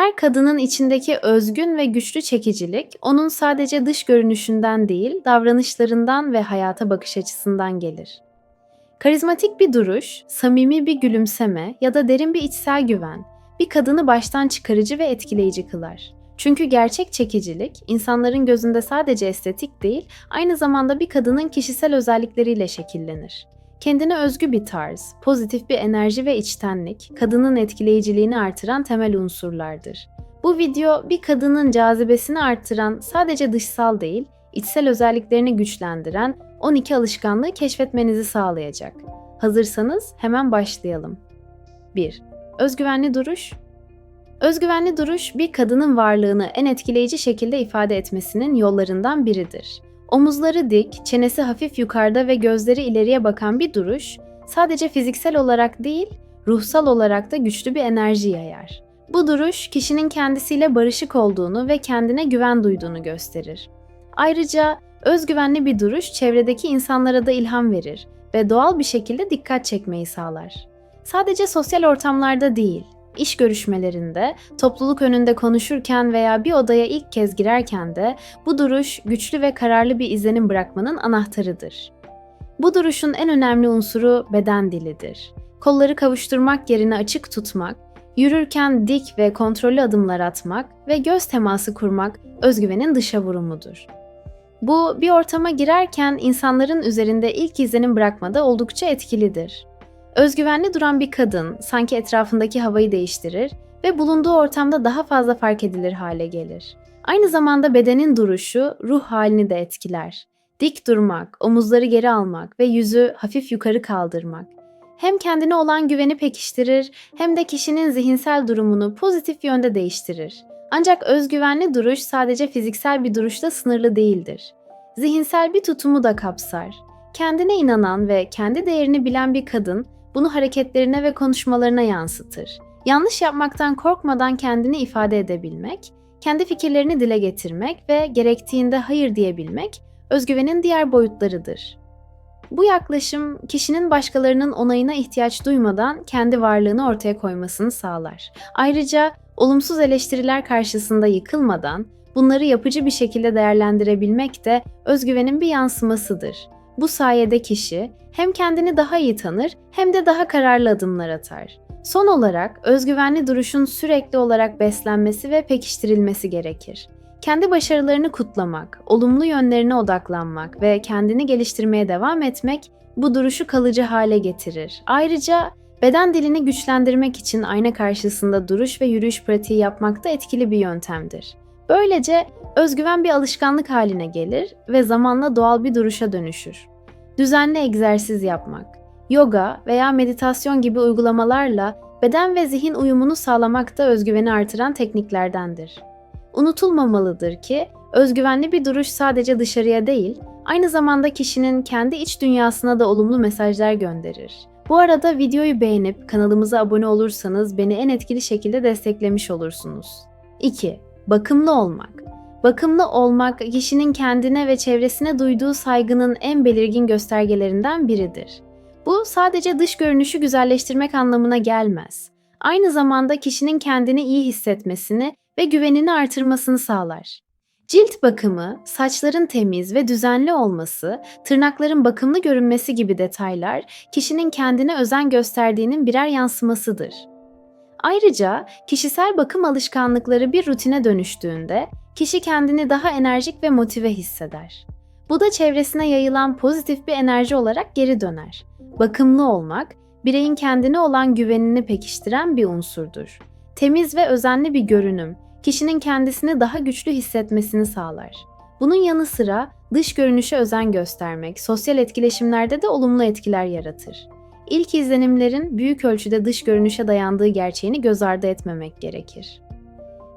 Her kadının içindeki özgün ve güçlü çekicilik, onun sadece dış görünüşünden değil, davranışlarından ve hayata bakış açısından gelir. Karizmatik bir duruş, samimi bir gülümseme ya da derin bir içsel güven, bir kadını baştan çıkarıcı ve etkileyici kılar. Çünkü gerçek çekicilik, insanların gözünde sadece estetik değil, aynı zamanda bir kadının kişisel özellikleriyle şekillenir. Kendine özgü bir tarz, pozitif bir enerji ve içtenlik, kadının etkileyiciliğini artıran temel unsurlardır. Bu video bir kadının cazibesini arttıran sadece dışsal değil, içsel özelliklerini güçlendiren 12 alışkanlığı keşfetmenizi sağlayacak. Hazırsanız hemen başlayalım. 1. Özgüvenli duruş. Özgüvenli duruş bir kadının varlığını en etkileyici şekilde ifade etmesinin yollarından biridir. Omuzları dik, çenesi hafif yukarıda ve gözleri ileriye bakan bir duruş, sadece fiziksel olarak değil, ruhsal olarak da güçlü bir enerji yayar. Bu duruş, kişinin kendisiyle barışık olduğunu ve kendine güven duyduğunu gösterir. Ayrıca özgüvenli bir duruş çevredeki insanlara da ilham verir ve doğal bir şekilde dikkat çekmeyi sağlar. Sadece sosyal ortamlarda değil, iş görüşmelerinde, topluluk önünde konuşurken veya bir odaya ilk kez girerken de bu duruş güçlü ve kararlı bir izlenim bırakmanın anahtarıdır. Bu duruşun en önemli unsuru beden dilidir. Kolları kavuşturmak yerine açık tutmak, yürürken dik ve kontrollü adımlar atmak ve göz teması kurmak özgüvenin dışa vurumudur. Bu bir ortama girerken insanların üzerinde ilk izlenim bırakmada oldukça etkilidir. Özgüvenli duran bir kadın sanki etrafındaki havayı değiştirir ve bulunduğu ortamda daha fazla fark edilir hale gelir. Aynı zamanda bedenin duruşu ruh halini de etkiler. Dik durmak, omuzları geri almak ve yüzü hafif yukarı kaldırmak hem kendine olan güveni pekiştirir hem de kişinin zihinsel durumunu pozitif yönde değiştirir. Ancak özgüvenli duruş sadece fiziksel bir duruşla sınırlı değildir. Zihinsel bir tutumu da kapsar. Kendine inanan ve kendi değerini bilen bir kadın bunu hareketlerine ve konuşmalarına yansıtır. Yanlış yapmaktan korkmadan kendini ifade edebilmek, kendi fikirlerini dile getirmek ve gerektiğinde hayır diyebilmek özgüvenin diğer boyutlarıdır. Bu yaklaşım kişinin başkalarının onayına ihtiyaç duymadan kendi varlığını ortaya koymasını sağlar. Ayrıca olumsuz eleştiriler karşısında yıkılmadan bunları yapıcı bir şekilde değerlendirebilmek de özgüvenin bir yansımasıdır. Bu sayede kişi hem kendini daha iyi tanır hem de daha kararlı adımlar atar. Son olarak özgüvenli duruşun sürekli olarak beslenmesi ve pekiştirilmesi gerekir. Kendi başarılarını kutlamak, olumlu yönlerine odaklanmak ve kendini geliştirmeye devam etmek bu duruşu kalıcı hale getirir. Ayrıca beden dilini güçlendirmek için ayna karşısında duruş ve yürüyüş pratiği yapmak da etkili bir yöntemdir. Böylece özgüven bir alışkanlık haline gelir ve zamanla doğal bir duruşa dönüşür. Düzenli egzersiz yapmak, yoga veya meditasyon gibi uygulamalarla beden ve zihin uyumunu sağlamak da özgüveni artıran tekniklerdendir. Unutulmamalıdır ki özgüvenli bir duruş sadece dışarıya değil, aynı zamanda kişinin kendi iç dünyasına da olumlu mesajlar gönderir. Bu arada videoyu beğenip kanalımıza abone olursanız beni en etkili şekilde desteklemiş olursunuz. 2. Bakımlı olmak. Bakımlı olmak kişinin kendine ve çevresine duyduğu saygının en belirgin göstergelerinden biridir. Bu sadece dış görünüşü güzelleştirmek anlamına gelmez. Aynı zamanda kişinin kendini iyi hissetmesini ve güvenini artırmasını sağlar. Cilt bakımı, saçların temiz ve düzenli olması, tırnakların bakımlı görünmesi gibi detaylar kişinin kendine özen gösterdiğinin birer yansımasıdır. Ayrıca kişisel bakım alışkanlıkları bir rutine dönüştüğünde kişi kendini daha enerjik ve motive hisseder. Bu da çevresine yayılan pozitif bir enerji olarak geri döner. Bakımlı olmak, bireyin kendine olan güvenini pekiştiren bir unsurdur. Temiz ve özenli bir görünüm, kişinin kendisini daha güçlü hissetmesini sağlar. Bunun yanı sıra dış görünüşe özen göstermek, sosyal etkileşimlerde de olumlu etkiler yaratır. İlk izlenimlerin büyük ölçüde dış görünüşe dayandığı gerçeğini göz ardı etmemek gerekir.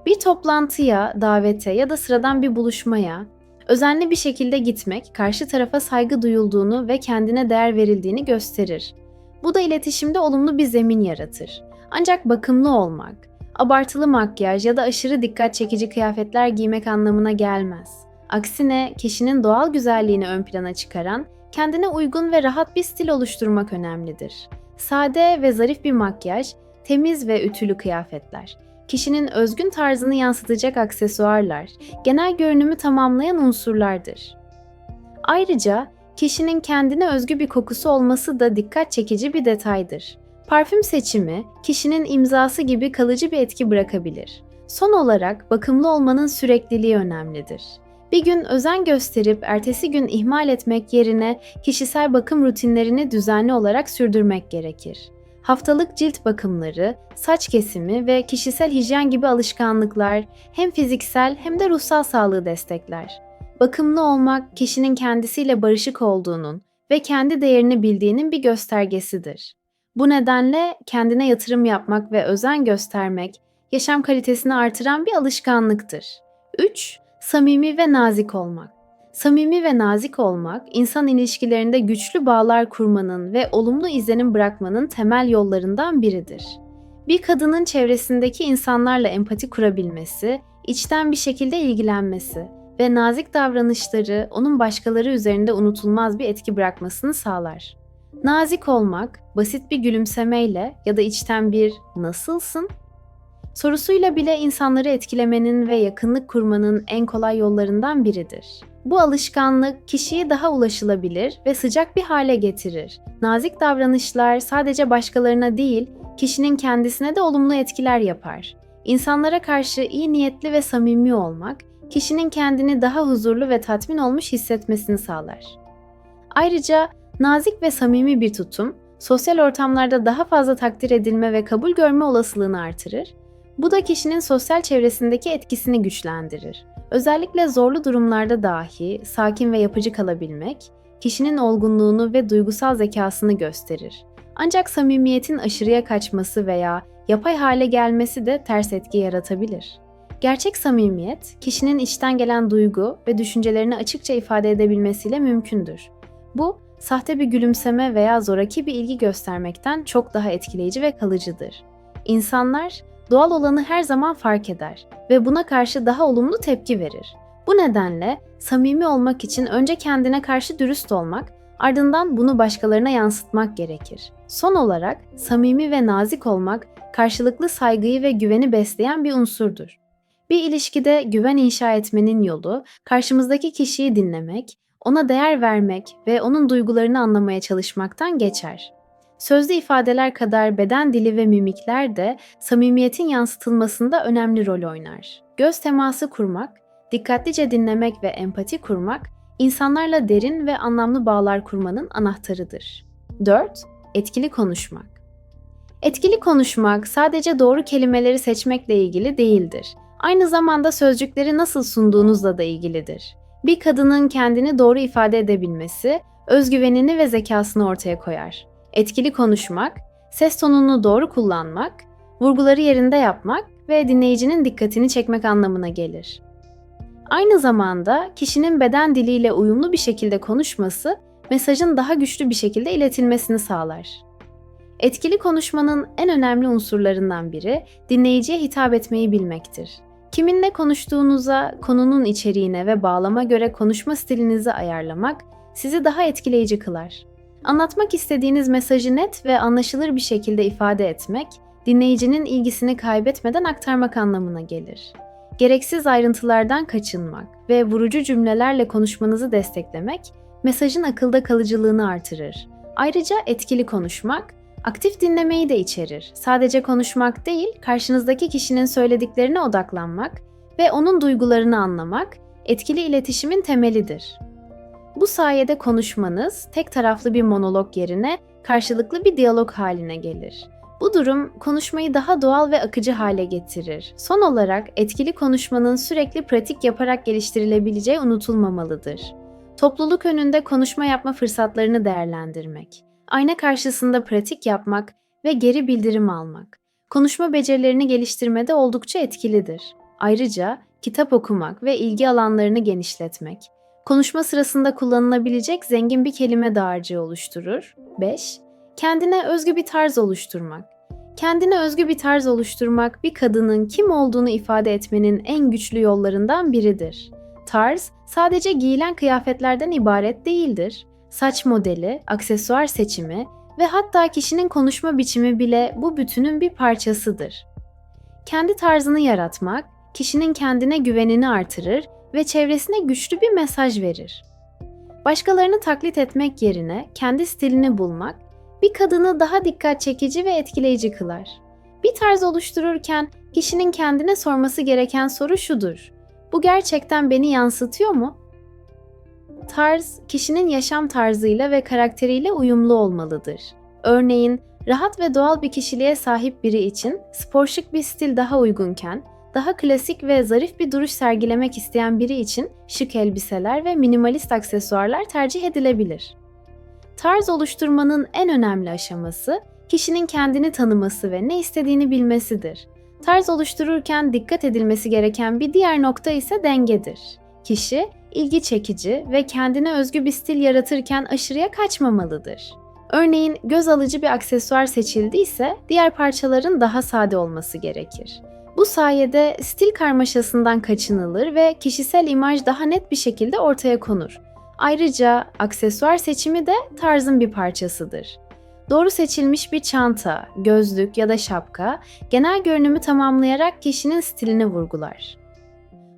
Bir toplantıya, davete ya da sıradan bir buluşmaya özenli bir şekilde gitmek karşı tarafa saygı duyulduğunu ve kendine değer verildiğini gösterir. Bu da iletişimde olumlu bir zemin yaratır. Ancak bakımlı olmak, abartılı makyaj ya da aşırı dikkat çekici kıyafetler giymek anlamına gelmez. Aksine kişinin doğal güzelliğini ön plana çıkaran, kendine uygun ve rahat bir stil oluşturmak önemlidir. Sade ve zarif bir makyaj, temiz ve ütülü kıyafetler kişinin özgün tarzını yansıtacak aksesuarlar, genel görünümü tamamlayan unsurlardır. Ayrıca kişinin kendine özgü bir kokusu olması da dikkat çekici bir detaydır. Parfüm seçimi, kişinin imzası gibi kalıcı bir etki bırakabilir. Son olarak bakımlı olmanın sürekliliği önemlidir. Bir gün özen gösterip ertesi gün ihmal etmek yerine kişisel bakım rutinlerini düzenli olarak sürdürmek gerekir. Haftalık cilt bakımları, saç kesimi ve kişisel hijyen gibi alışkanlıklar hem fiziksel hem de ruhsal sağlığı destekler. Bakımlı olmak kişinin kendisiyle barışık olduğunun ve kendi değerini bildiğinin bir göstergesidir. Bu nedenle kendine yatırım yapmak ve özen göstermek yaşam kalitesini artıran bir alışkanlıktır. 3. Samimi ve nazik olmak. Samimi ve nazik olmak, insan ilişkilerinde güçlü bağlar kurmanın ve olumlu izlenim bırakmanın temel yollarından biridir. Bir kadının çevresindeki insanlarla empati kurabilmesi, içten bir şekilde ilgilenmesi ve nazik davranışları onun başkaları üzerinde unutulmaz bir etki bırakmasını sağlar. Nazik olmak, basit bir gülümsemeyle ya da içten bir "nasılsın?" sorusuyla bile insanları etkilemenin ve yakınlık kurmanın en kolay yollarından biridir. Bu alışkanlık kişiyi daha ulaşılabilir ve sıcak bir hale getirir. Nazik davranışlar sadece başkalarına değil, kişinin kendisine de olumlu etkiler yapar. İnsanlara karşı iyi niyetli ve samimi olmak, kişinin kendini daha huzurlu ve tatmin olmuş hissetmesini sağlar. Ayrıca nazik ve samimi bir tutum, sosyal ortamlarda daha fazla takdir edilme ve kabul görme olasılığını artırır. Bu da kişinin sosyal çevresindeki etkisini güçlendirir. Özellikle zorlu durumlarda dahi sakin ve yapıcı kalabilmek, kişinin olgunluğunu ve duygusal zekasını gösterir. Ancak samimiyetin aşırıya kaçması veya yapay hale gelmesi de ters etki yaratabilir. Gerçek samimiyet, kişinin içten gelen duygu ve düşüncelerini açıkça ifade edebilmesiyle mümkündür. Bu, sahte bir gülümseme veya zoraki bir ilgi göstermekten çok daha etkileyici ve kalıcıdır. İnsanlar doğal olanı her zaman fark eder ve buna karşı daha olumlu tepki verir. Bu nedenle samimi olmak için önce kendine karşı dürüst olmak, ardından bunu başkalarına yansıtmak gerekir. Son olarak samimi ve nazik olmak karşılıklı saygıyı ve güveni besleyen bir unsurdur. Bir ilişkide güven inşa etmenin yolu karşımızdaki kişiyi dinlemek, ona değer vermek ve onun duygularını anlamaya çalışmaktan geçer. Sözlü ifadeler kadar beden dili ve mimikler de samimiyetin yansıtılmasında önemli rol oynar. Göz teması kurmak, dikkatlice dinlemek ve empati kurmak, insanlarla derin ve anlamlı bağlar kurmanın anahtarıdır. 4. Etkili konuşmak. Etkili konuşmak sadece doğru kelimeleri seçmekle ilgili değildir. Aynı zamanda sözcükleri nasıl sunduğunuzla da ilgilidir. Bir kadının kendini doğru ifade edebilmesi, özgüvenini ve zekasını ortaya koyar. Etkili konuşmak, ses tonunu doğru kullanmak, vurguları yerinde yapmak ve dinleyicinin dikkatini çekmek anlamına gelir. Aynı zamanda kişinin beden diliyle uyumlu bir şekilde konuşması, mesajın daha güçlü bir şekilde iletilmesini sağlar. Etkili konuşmanın en önemli unsurlarından biri dinleyiciye hitap etmeyi bilmektir. Kiminle konuştuğunuza, konunun içeriğine ve bağlama göre konuşma stilinizi ayarlamak sizi daha etkileyici kılar. Anlatmak istediğiniz mesajı net ve anlaşılır bir şekilde ifade etmek, dinleyicinin ilgisini kaybetmeden aktarmak anlamına gelir. Gereksiz ayrıntılardan kaçınmak ve vurucu cümlelerle konuşmanızı desteklemek, mesajın akılda kalıcılığını artırır. Ayrıca etkili konuşmak, aktif dinlemeyi de içerir. Sadece konuşmak değil, karşınızdaki kişinin söylediklerine odaklanmak ve onun duygularını anlamak, etkili iletişimin temelidir. Bu sayede konuşmanız tek taraflı bir monolog yerine karşılıklı bir diyalog haline gelir. Bu durum konuşmayı daha doğal ve akıcı hale getirir. Son olarak etkili konuşmanın sürekli pratik yaparak geliştirilebileceği unutulmamalıdır. Topluluk önünde konuşma yapma fırsatlarını değerlendirmek, ayna karşısında pratik yapmak ve geri bildirim almak, konuşma becerilerini geliştirmede oldukça etkilidir. Ayrıca kitap okumak ve ilgi alanlarını genişletmek, konuşma sırasında kullanılabilecek zengin bir kelime dağarcığı oluşturur. 5. Kendine özgü bir tarz oluşturmak. Kendine özgü bir tarz oluşturmak bir kadının kim olduğunu ifade etmenin en güçlü yollarından biridir. Tarz sadece giyilen kıyafetlerden ibaret değildir. Saç modeli, aksesuar seçimi ve hatta kişinin konuşma biçimi bile bu bütünün bir parçasıdır. kendi tarzını yaratmak, kişinin kendine güvenini artırır ve çevresine güçlü bir mesaj verir. Başkalarını taklit etmek yerine kendi stilini bulmak, bir kadını daha dikkat çekici ve etkileyici kılar. Bir tarz oluştururken kişinin kendine sorması gereken soru şudur. Bu gerçekten beni yansıtıyor mu? Tarz, kişinin yaşam tarzıyla ve karakteriyle uyumlu olmalıdır. Örneğin, rahat ve doğal bir kişiliğe sahip biri için spor şık bir stil daha uygunken, daha klasik ve zarif bir duruş sergilemek isteyen biri için şık elbiseler ve minimalist aksesuarlar tercih edilebilir. Tarz oluşturmanın en önemli aşaması, kişinin kendini tanıması ve ne istediğini bilmesidir. Tarz oluştururken dikkat edilmesi gereken bir diğer nokta ise dengedir. Kişi, ilgi çekici ve kendine özgü bir stil yaratırken aşırıya kaçmamalıdır. Örneğin göz alıcı bir aksesuar seçildiyse diğer parçaların daha sade olması gerekir. Bu sayede stil karmaşasından kaçınılır ve kişisel imaj daha net bir şekilde ortaya konur. Ayrıca aksesuar seçimi de tarzın bir parçasıdır. Doğru seçilmiş bir çanta, gözlük ya da şapka genel görünümü tamamlayarak kişinin stilini vurgular.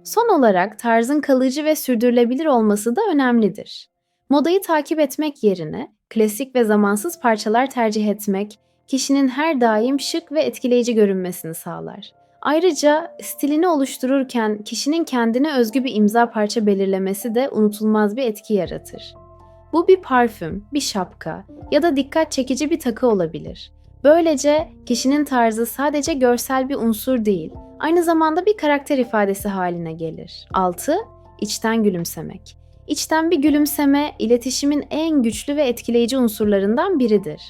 Son olarak tarzın kalıcı ve sürdürülebilir olması da önemlidir. Modayı takip etmek yerine klasik ve zamansız parçalar tercih etmek kişinin her daim şık ve etkileyici görünmesini sağlar. Ayrıca stilini oluştururken kişinin kendine özgü bir imza parça belirlemesi de unutulmaz bir etki yaratır. Bu bir parfüm, bir şapka ya da dikkat çekici bir takı olabilir. Böylece kişinin tarzı sadece görsel bir unsur değil, aynı zamanda bir karakter ifadesi haline gelir. 6. İçten gülümsemek. İçten bir gülümseme, iletişimin en güçlü ve etkileyici unsurlarından biridir.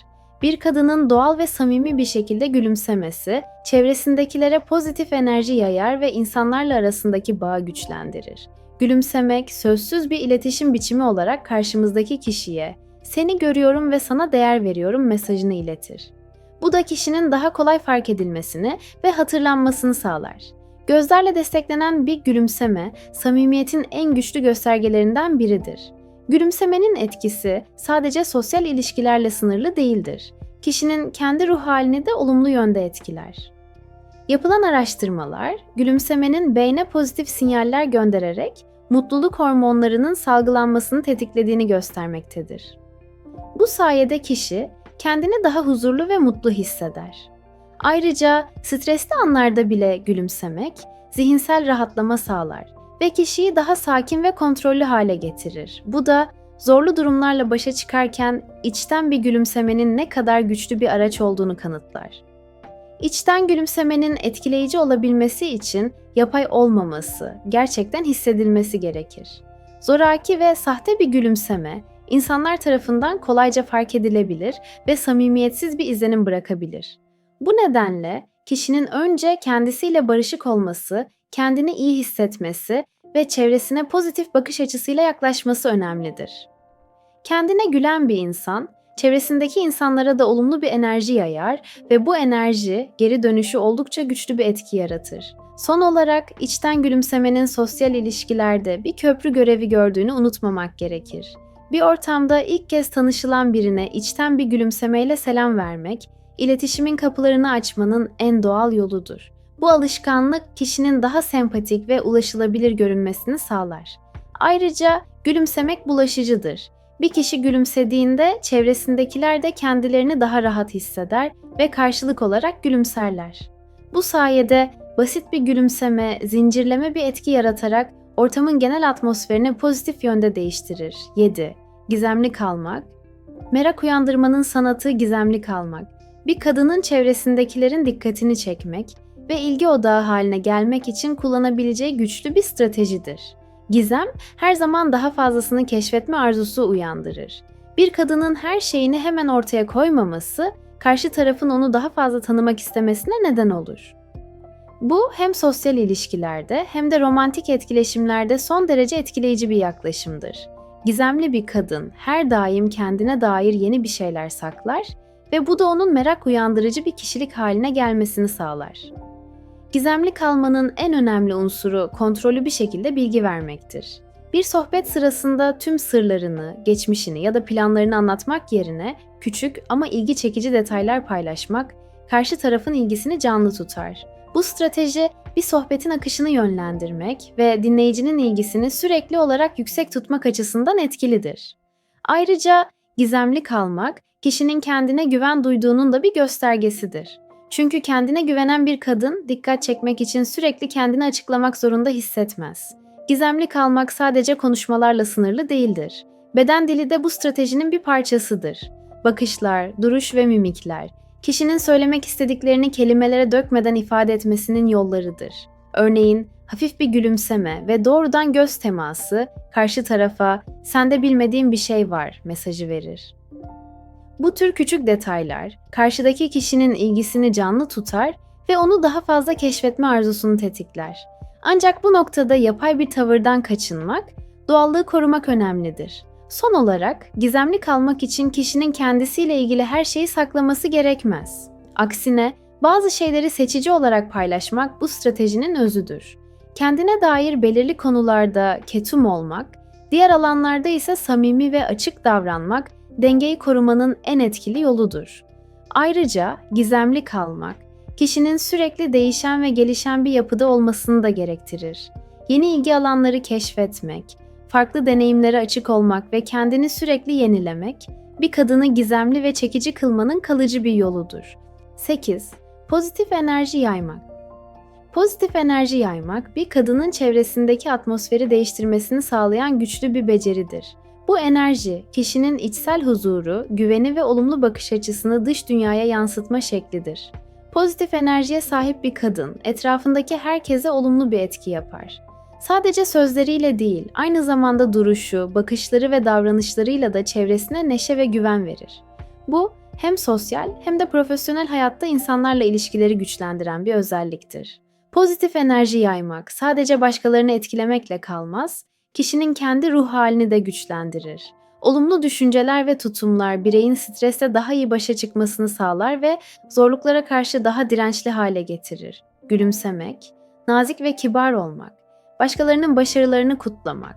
Bir kadının doğal ve samimi bir şekilde gülümsemesi, çevresindekilere pozitif enerji yayar ve insanlarla arasındaki bağı güçlendirir. Gülümsemek, sözsüz bir iletişim biçimi olarak karşımızdaki kişiye "Seni görüyorum ve sana değer veriyorum." mesajını iletir. Bu da kişinin daha kolay fark edilmesini ve hatırlanmasını sağlar. Gözlerle desteklenen bir gülümseme, samimiyetin en güçlü göstergelerinden biridir. Gülümsemenin etkisi sadece sosyal ilişkilerle sınırlı değildir. Kişinin kendi ruh halini de olumlu yönde etkiler. Yapılan araştırmalar, gülümsemenin beyne pozitif sinyaller göndererek mutluluk hormonlarının salgılanmasını tetiklediğini göstermektedir. Bu sayede kişi kendini daha huzurlu ve mutlu hisseder. Ayrıca stresli anlarda bile gülümsemek zihinsel rahatlama sağlar ve kişiyi daha sakin ve kontrollü hale getirir. Bu da zorlu durumlarla başa çıkarken içten bir gülümsemenin ne kadar güçlü bir araç olduğunu kanıtlar. İçten gülümsemenin etkileyici olabilmesi için yapay olmaması, gerçekten hissedilmesi gerekir. Zoraki ve sahte bir gülümseme insanlar tarafından kolayca fark edilebilir ve samimiyetsiz bir izlenim bırakabilir. Bu nedenle kişinin önce kendisiyle barışık olması, kendini iyi hissetmesi ve çevresine pozitif bakış açısıyla yaklaşması önemlidir. Kendine gülen bir insan, çevresindeki insanlara da olumlu bir enerji yayar ve bu enerji geri dönüşü oldukça güçlü bir etki yaratır. Son olarak içten gülümsemenin sosyal ilişkilerde bir köprü görevi gördüğünü unutmamak gerekir. Bir ortamda ilk kez tanışılan birine içten bir gülümsemeyle selam vermek, iletişimin kapılarını açmanın en doğal yoludur. Bu alışkanlık kişinin daha sempatik ve ulaşılabilir görünmesini sağlar. Ayrıca gülümsemek bulaşıcıdır. Bir kişi gülümsediğinde çevresindekiler de kendilerini daha rahat hisseder ve karşılık olarak gülümserler. Bu sayede basit bir gülümseme, zincirleme bir etki yaratarak ortamın genel atmosferini pozitif yönde değiştirir. 7. Gizemli kalmak. Merak uyandırmanın sanatı gizemli kalmak. Bir kadının çevresindekilerin dikkatini çekmek ve ilgi odağı haline gelmek için kullanabileceği güçlü bir stratejidir. Gizem her zaman daha fazlasını keşfetme arzusu uyandırır. Bir kadının her şeyini hemen ortaya koymaması, karşı tarafın onu daha fazla tanımak istemesine neden olur. Bu hem sosyal ilişkilerde hem de romantik etkileşimlerde son derece etkileyici bir yaklaşımdır. Gizemli bir kadın her daim kendine dair yeni bir şeyler saklar ve bu da onun merak uyandırıcı bir kişilik haline gelmesini sağlar. Gizemli kalmanın en önemli unsuru kontrollü bir şekilde bilgi vermektir. Bir sohbet sırasında tüm sırlarını, geçmişini ya da planlarını anlatmak yerine küçük ama ilgi çekici detaylar paylaşmak karşı tarafın ilgisini canlı tutar. Bu strateji bir sohbetin akışını yönlendirmek ve dinleyicinin ilgisini sürekli olarak yüksek tutmak açısından etkilidir. Ayrıca gizemli kalmak, kişinin kendine güven duyduğunun da bir göstergesidir. Çünkü kendine güvenen bir kadın dikkat çekmek için sürekli kendini açıklamak zorunda hissetmez. Gizemli kalmak sadece konuşmalarla sınırlı değildir. Beden dili de bu stratejinin bir parçasıdır. Bakışlar, duruş ve mimikler, kişinin söylemek istediklerini kelimelere dökmeden ifade etmesinin yollarıdır. Örneğin, hafif bir gülümseme ve doğrudan göz teması karşı tarafa "Sende bilmediğim bir şey var." mesajı verir. Bu tür küçük detaylar karşıdaki kişinin ilgisini canlı tutar ve onu daha fazla keşfetme arzusunu tetikler. Ancak bu noktada yapay bir tavırdan kaçınmak, doğallığı korumak önemlidir. Son olarak gizemli kalmak için kişinin kendisiyle ilgili her şeyi saklaması gerekmez. Aksine bazı şeyleri seçici olarak paylaşmak bu stratejinin özüdür. Kendine dair belirli konularda ketum olmak, diğer alanlarda ise samimi ve açık davranmak dengeyi korumanın en etkili yoludur. Ayrıca gizemli kalmak, kişinin sürekli değişen ve gelişen bir yapıda olmasını da gerektirir. Yeni ilgi alanları keşfetmek, farklı deneyimlere açık olmak ve kendini sürekli yenilemek, bir kadını gizemli ve çekici kılmanın kalıcı bir yoludur. 8. Pozitif enerji yaymak. Pozitif enerji yaymak, bir kadının çevresindeki atmosferi değiştirmesini sağlayan güçlü bir beceridir. Bu enerji, kişinin içsel huzuru, güveni ve olumlu bakış açısını dış dünyaya yansıtma şeklidir. Pozitif enerjiye sahip bir kadın, etrafındaki herkese olumlu bir etki yapar. Sadece sözleriyle değil, aynı zamanda duruşu, bakışları ve davranışlarıyla da çevresine neşe ve güven verir. Bu, hem sosyal hem de profesyonel hayatta insanlarla ilişkileri güçlendiren bir özelliktir. Pozitif enerji yaymak sadece başkalarını etkilemekle kalmaz, kişinin kendi ruh halini de güçlendirir. Olumlu düşünceler ve tutumlar bireyin stresle daha iyi başa çıkmasını sağlar ve zorluklara karşı daha dirençli hale getirir. Gülümsemek, nazik ve kibar olmak, başkalarının başarılarını kutlamak,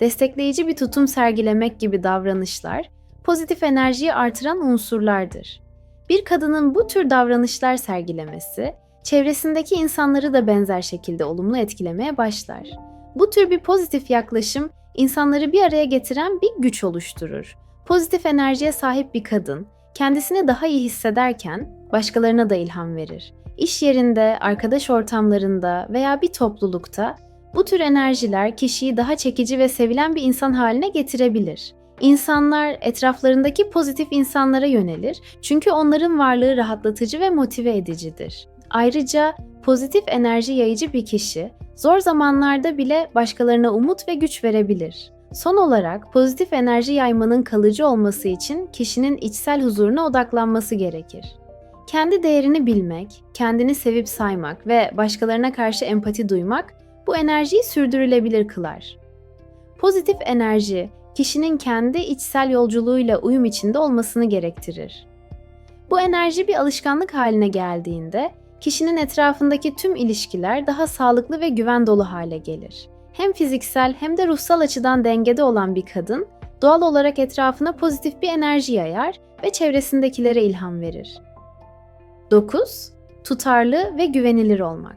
destekleyici bir tutum sergilemek gibi davranışlar pozitif enerjiyi artıran unsurlardır. Bir kadının bu tür davranışlar sergilemesi, çevresindeki insanları da benzer şekilde olumlu etkilemeye başlar. Bu tür bir pozitif yaklaşım insanları bir araya getiren bir güç oluşturur. Pozitif enerjiye sahip bir kadın kendisini daha iyi hissederken başkalarına da ilham verir. İş yerinde, arkadaş ortamlarında veya bir toplulukta bu tür enerjiler kişiyi daha çekici ve sevilen bir insan haline getirebilir. İnsanlar etraflarındaki pozitif insanlara yönelir çünkü onların varlığı rahatlatıcı ve motive edicidir. Ayrıca pozitif enerji yayıcı bir kişi zor zamanlarda bile başkalarına umut ve güç verebilir. Son olarak pozitif enerji yaymanın kalıcı olması için kişinin içsel huzuruna odaklanması gerekir. Kendi değerini bilmek, kendini sevip saymak ve başkalarına karşı empati duymak bu enerjiyi sürdürülebilir kılar. Pozitif enerji, kişinin kendi içsel yolculuğuyla uyum içinde olmasını gerektirir. Bu enerji bir alışkanlık haline geldiğinde kişinin etrafındaki tüm ilişkiler daha sağlıklı ve güven dolu hale gelir. Hem fiziksel hem de ruhsal açıdan dengede olan bir kadın doğal olarak etrafına pozitif bir enerji yayar ve çevresindekilere ilham verir. 9. Tutarlı ve güvenilir olmak.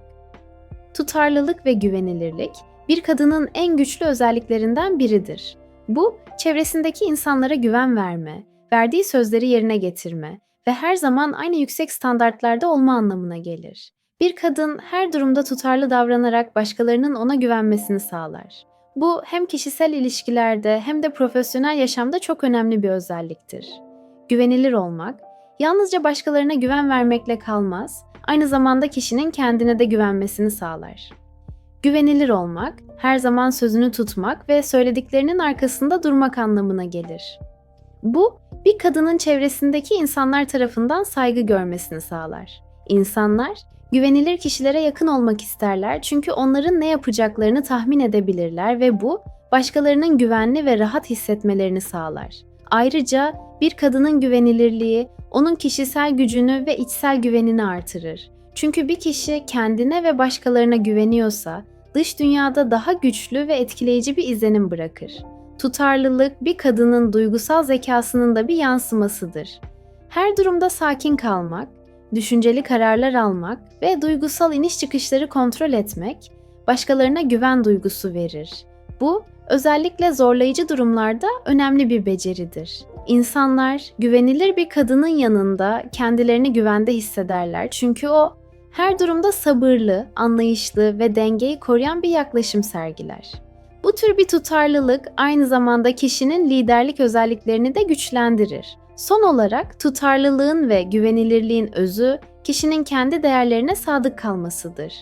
Tutarlılık ve güvenilirlik bir kadının en güçlü özelliklerinden biridir. Bu, çevresindeki insanlara güven verme, verdiği sözleri yerine getirme ve her zaman aynı yüksek standartlarda olma anlamına gelir. Bir kadın her durumda tutarlı davranarak başkalarının ona güvenmesini sağlar. Bu hem kişisel ilişkilerde hem de profesyonel yaşamda çok önemli bir özelliktir. Güvenilir olmak, yalnızca başkalarına güven vermekle kalmaz, aynı zamanda kişinin kendine de güvenmesini sağlar. Güvenilir olmak, her zaman sözünü tutmak ve söylediklerinin arkasında durmak anlamına gelir. Bu, bir kadının çevresindeki insanlar tarafından saygı görmesini sağlar. İnsanlar, güvenilir kişilere yakın olmak isterler çünkü onların ne yapacaklarını tahmin edebilirler ve bu, başkalarının güvenli ve rahat hissetmelerini sağlar. Ayrıca bir kadının güvenilirliği onun kişisel gücünü ve içsel güvenini artırır. Çünkü bir kişi kendine ve başkalarına güveniyorsa, dış dünyada daha güçlü ve etkileyici bir izlenim bırakır. Tutarlılık bir kadının duygusal zekasının da bir yansımasıdır. Her durumda sakin kalmak, düşünceli kararlar almak ve duygusal iniş çıkışları kontrol etmek başkalarına güven duygusu verir. Bu özellikle zorlayıcı durumlarda önemli bir beceridir. İnsanlar güvenilir bir kadının yanında kendilerini güvende hissederler çünkü o her durumda sabırlı, anlayışlı ve dengeyi koruyan bir yaklaşım sergiler. Bu tür bir tutarlılık aynı zamanda kişinin liderlik özelliklerini de güçlendirir. Son olarak tutarlılığın ve güvenilirliğin özü kişinin kendi değerlerine sadık kalmasıdır.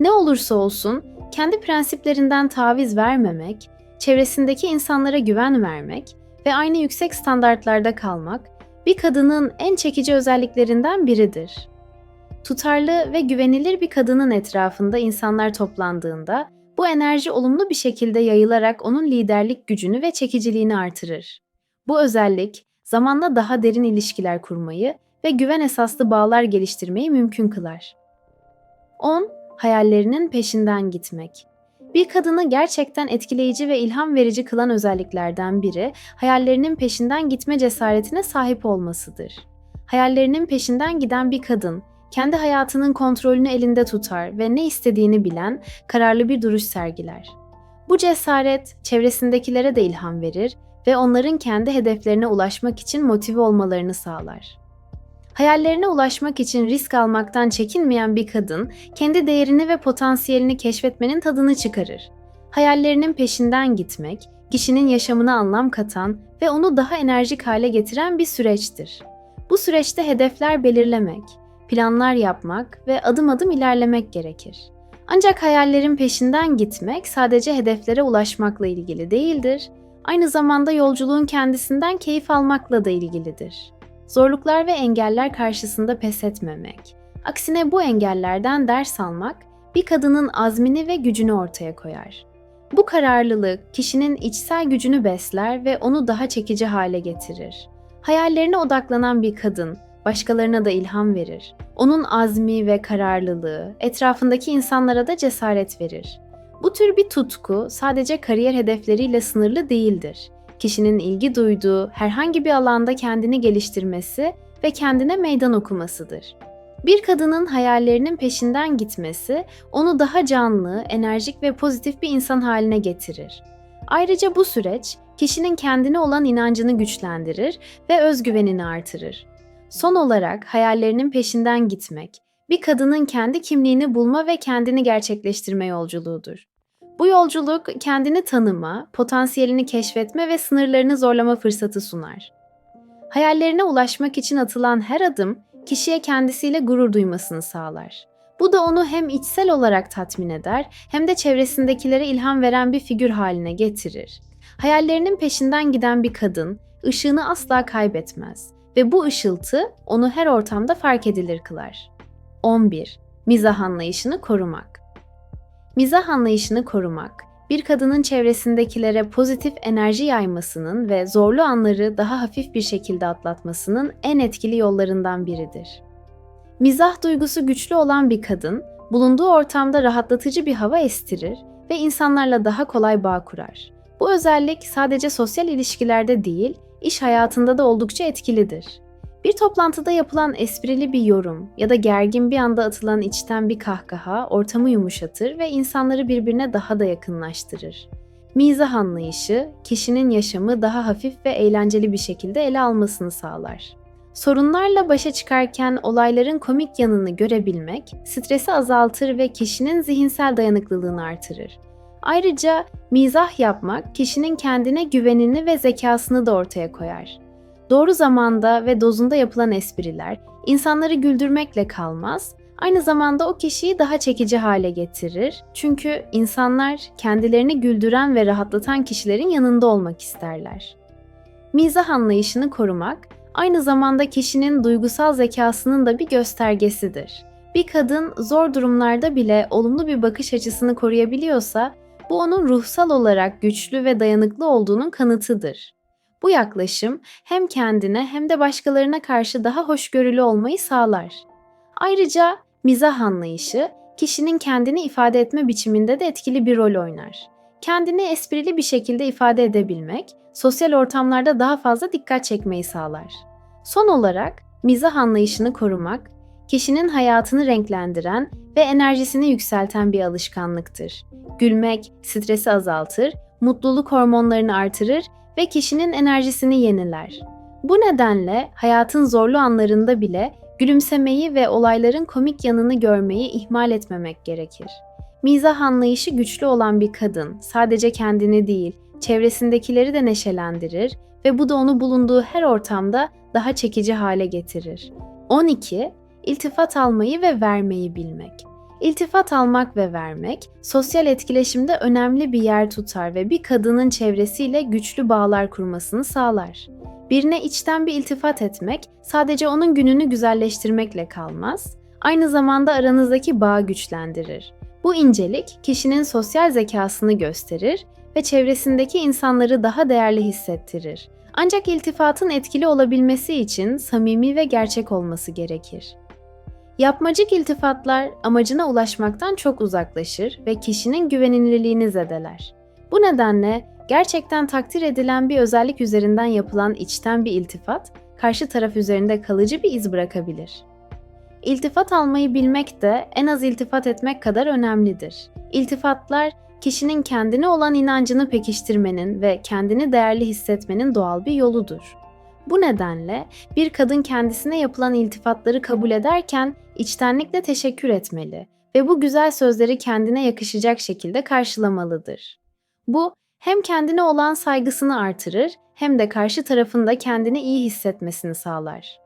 Ne olursa olsun kendi prensiplerinden taviz vermemek, çevresindeki insanlara güven vermek ve aynı yüksek standartlarda kalmak bir kadının en çekici özelliklerinden biridir. Tutarlı ve güvenilir bir kadının etrafında insanlar toplandığında bu enerji olumlu bir şekilde yayılarak onun liderlik gücünü ve çekiciliğini artırır. Bu özellik zamanla daha derin ilişkiler kurmayı ve güven esaslı bağlar geliştirmeyi mümkün kılar. 10. Hayallerinin peşinden gitmek. Bir kadını gerçekten etkileyici ve ilham verici kılan özelliklerden biri hayallerinin peşinden gitme cesaretine sahip olmasıdır. Hayallerinin peşinden giden bir kadın kendi hayatının kontrolünü elinde tutar ve ne istediğini bilen kararlı bir duruş sergiler. Bu cesaret çevresindekilere de ilham verir ve onların kendi hedeflerine ulaşmak için motive olmalarını sağlar. Hayallerine ulaşmak için risk almaktan çekinmeyen bir kadın, kendi değerini ve potansiyelini keşfetmenin tadını çıkarır. Hayallerinin peşinden gitmek, kişinin yaşamına anlam katan ve onu daha enerjik hale getiren bir süreçtir. Bu süreçte hedefler belirlemek, planlar yapmak ve adım adım ilerlemek gerekir. Ancak hayallerin peşinden gitmek sadece hedeflere ulaşmakla ilgili değildir. Aynı zamanda yolculuğun kendisinden keyif almakla da ilgilidir. Zorluklar ve engeller karşısında pes etmemek. Aksine bu engellerden ders almak bir kadının azmini ve gücünü ortaya koyar. Bu kararlılık kişinin içsel gücünü besler ve onu daha çekici hale getirir. Hayallerine odaklanan bir kadın başkalarına da ilham verir. Onun azmi ve kararlılığı etrafındaki insanlara da cesaret verir. Bu tür bir tutku sadece kariyer hedefleriyle sınırlı değildir. Kişinin ilgi duyduğu herhangi bir alanda kendini geliştirmesi ve kendine meydan okumasıdır. Bir kadının hayallerinin peşinden gitmesi onu daha canlı, enerjik ve pozitif bir insan haline getirir. Ayrıca bu süreç kişinin kendine olan inancını güçlendirir ve özgüvenini artırır. Son olarak hayallerinin peşinden gitmek, bir kadının kendi kimliğini bulma ve kendini gerçekleştirme yolculuğudur. Bu yolculuk kendini tanıma, potansiyelini keşfetme ve sınırlarını zorlama fırsatı sunar. Hayallerine ulaşmak için atılan her adım kişiye kendisiyle gurur duymasını sağlar. Bu da onu hem içsel olarak tatmin eder hem de çevresindekilere ilham veren bir figür haline getirir. Hayallerinin peşinden giden bir kadın ışığını asla kaybetmez ve bu ışıltı onu her ortamda fark edilir kılar. 11. Mizah anlayışını korumak. Mizah anlayışını korumak, bir kadının çevresindekilere pozitif enerji yaymasının ve zorlu anları daha hafif bir şekilde atlatmasının en etkili yollarından biridir. Mizah duygusu güçlü olan bir kadın, bulunduğu ortamda rahatlatıcı bir hava estirir ve insanlarla daha kolay bağ kurar. Bu özellik sadece sosyal ilişkilerde değil, iş hayatında da oldukça etkilidir. Bir toplantıda yapılan esprili bir yorum ya da gergin bir anda atılan içten bir kahkaha ortamı yumuşatır ve insanları birbirine daha da yakınlaştırır. Mizah anlayışı, kişinin yaşamı daha hafif ve eğlenceli bir şekilde ele almasını sağlar. Sorunlarla başa çıkarken olayların komik yanını görebilmek, stresi azaltır ve kişinin zihinsel dayanıklılığını artırır. Ayrıca mizah yapmak kişinin kendine güvenini ve zekasını da ortaya koyar. Doğru zamanda ve dozunda yapılan espriler insanları güldürmekle kalmaz, aynı zamanda o kişiyi daha çekici hale getirir. Çünkü insanlar kendilerini güldüren ve rahatlatan kişilerin yanında olmak isterler. Mizah anlayışını korumak aynı zamanda kişinin duygusal zekasının da bir göstergesidir. Bir kadın zor durumlarda bile olumlu bir bakış açısını koruyabiliyorsa bu onun ruhsal olarak güçlü ve dayanıklı olduğunun kanıtıdır. Bu yaklaşım hem kendine hem de başkalarına karşı daha hoşgörülü olmayı sağlar. Ayrıca mizah anlayışı kişinin kendini ifade etme biçiminde de etkili bir rol oynar. Kendini esprili bir şekilde ifade edebilmek, sosyal ortamlarda daha fazla dikkat çekmeyi sağlar. Son olarak mizah anlayışını korumak, kişinin hayatını renklendiren ve enerjisini yükselten bir alışkanlıktır. Gülmek stresi azaltır, mutluluk hormonlarını artırır ve kişinin enerjisini yeniler. Bu nedenle hayatın zorlu anlarında bile gülümsemeyi ve olayların komik yanını görmeyi ihmal etmemek gerekir. Mizah anlayışı güçlü olan bir kadın sadece kendini değil, çevresindekileri de neşelendirir ve bu da onu bulunduğu her ortamda daha çekici hale getirir. 12. İltifat almayı ve vermeyi bilmek. İltifat almak ve vermek, sosyal etkileşimde önemli bir yer tutar ve bir kadının çevresiyle güçlü bağlar kurmasını sağlar. Birine içten bir iltifat etmek, sadece onun gününü güzelleştirmekle kalmaz, aynı zamanda aranızdaki bağı güçlendirir. Bu incelik, kişinin sosyal zekasını gösterir ve çevresindeki insanları daha değerli hissettirir. Ancak iltifatın etkili olabilmesi için samimi ve gerçek olması gerekir. Yapmacık iltifatlar amacına ulaşmaktan çok uzaklaşır ve kişinin güvenilirliğini zedeler. Bu nedenle gerçekten takdir edilen bir özellik üzerinden yapılan içten bir iltifat, karşı taraf üzerinde kalıcı bir iz bırakabilir. İltifat almayı bilmek de en az iltifat etmek kadar önemlidir. İltifatlar, kişinin kendine olan inancını pekiştirmenin ve kendini değerli hissetmenin doğal bir yoludur. Bu nedenle bir kadın kendisine yapılan iltifatları kabul ederken içtenlikle teşekkür etmeli ve bu güzel sözleri kendine yakışacak şekilde karşılamalıdır. Bu hem kendine olan saygısını artırır hem de karşı tarafında kendini iyi hissetmesini sağlar.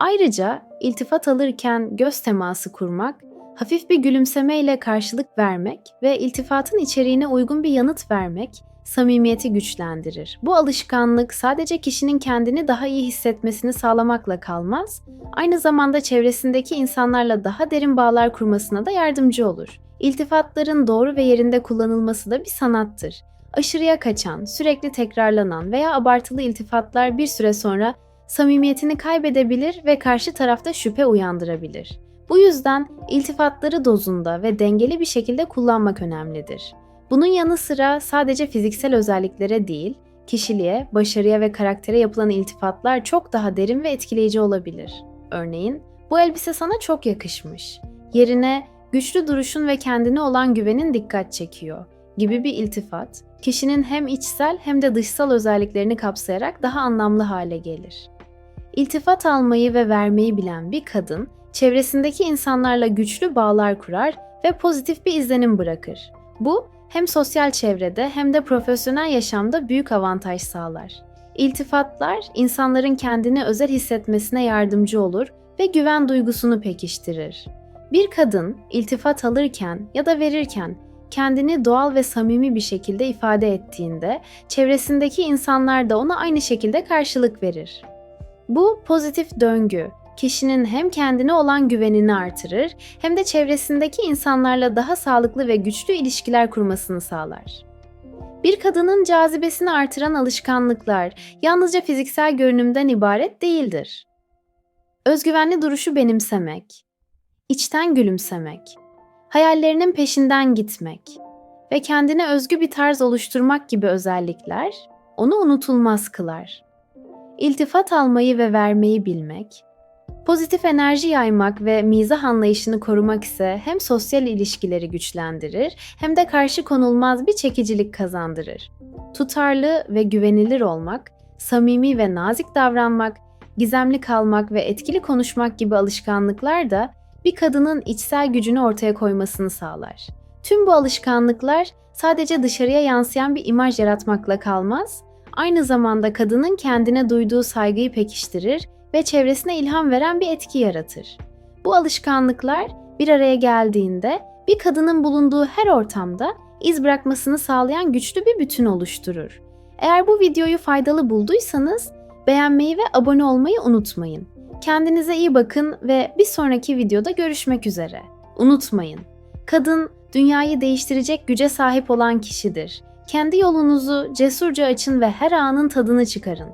Ayrıca iltifat alırken göz teması kurmak, hafif bir gülümsemeyle karşılık vermek ve iltifatın içeriğine uygun bir yanıt vermek samimiyeti güçlendirir. Bu alışkanlık sadece kişinin kendini daha iyi hissetmesini sağlamakla kalmaz, aynı zamanda çevresindeki insanlarla daha derin bağlar kurmasına da yardımcı olur. İltifatların doğru ve yerinde kullanılması da bir sanattır. Aşırıya kaçan, sürekli tekrarlanan veya abartılı iltifatlar bir süre sonra samimiyetini kaybedebilir ve karşı tarafta şüphe uyandırabilir. Bu yüzden iltifatları dozunda ve dengeli bir şekilde kullanmak önemlidir. Bunun yanı sıra sadece fiziksel özelliklere değil, kişiliğe, başarıya ve karaktere yapılan iltifatlar çok daha derin ve etkileyici olabilir. Örneğin, bu elbise sana çok yakışmış. Yerine güçlü duruşun ve kendine olan güvenin dikkat çekiyor gibi bir iltifat, kişinin hem içsel hem de dışsal özelliklerini kapsayarak daha anlamlı hale gelir. İltifat almayı ve vermeyi bilen bir kadın, çevresindeki insanlarla güçlü bağlar kurar ve pozitif bir izlenim bırakır. Bu, hem sosyal çevrede hem de profesyonel yaşamda büyük avantaj sağlar. İltifatlar, insanların kendini özel hissetmesine yardımcı olur ve güven duygusunu pekiştirir. Bir kadın iltifat alırken ya da verirken kendini doğal ve samimi bir şekilde ifade ettiğinde çevresindeki insanlar da ona aynı şekilde karşılık verir. Bu pozitif döngü kişinin hem kendine olan güvenini artırır hem de çevresindeki insanlarla daha sağlıklı ve güçlü ilişkiler kurmasını sağlar. Bir kadının cazibesini artıran alışkanlıklar yalnızca fiziksel görünümden ibaret değildir. Özgüvenli duruşu benimsemek, içten gülümsemek, hayallerinin peşinden gitmek ve kendine özgü bir tarz oluşturmak gibi özellikler onu unutulmaz kılar. İltifat almayı ve vermeyi bilmek, pozitif enerji yaymak ve mizah anlayışını korumak ise hem sosyal ilişkileri güçlendirir hem de karşı konulmaz bir çekicilik kazandırır. Tutarlı ve güvenilir olmak, samimi ve nazik davranmak, gizemli kalmak ve etkili konuşmak gibi alışkanlıklar da bir kadının içsel gücünü ortaya koymasını sağlar. Tüm bu alışkanlıklar sadece dışarıya yansıyan bir imaj yaratmakla kalmaz, aynı zamanda kadının kendine duyduğu saygıyı pekiştirir ve çevresine ilham veren bir etki yaratır. Bu alışkanlıklar bir araya geldiğinde bir kadının bulunduğu her ortamda iz bırakmasını sağlayan güçlü bir bütün oluşturur. Eğer bu videoyu faydalı bulduysanız beğenmeyi ve abone olmayı unutmayın. Kendinize iyi bakın ve bir sonraki videoda görüşmek üzere. Unutmayın, kadın dünyayı değiştirecek güce sahip olan kişidir. Kendi yolunuzu cesurca açın ve her anın tadını çıkarın.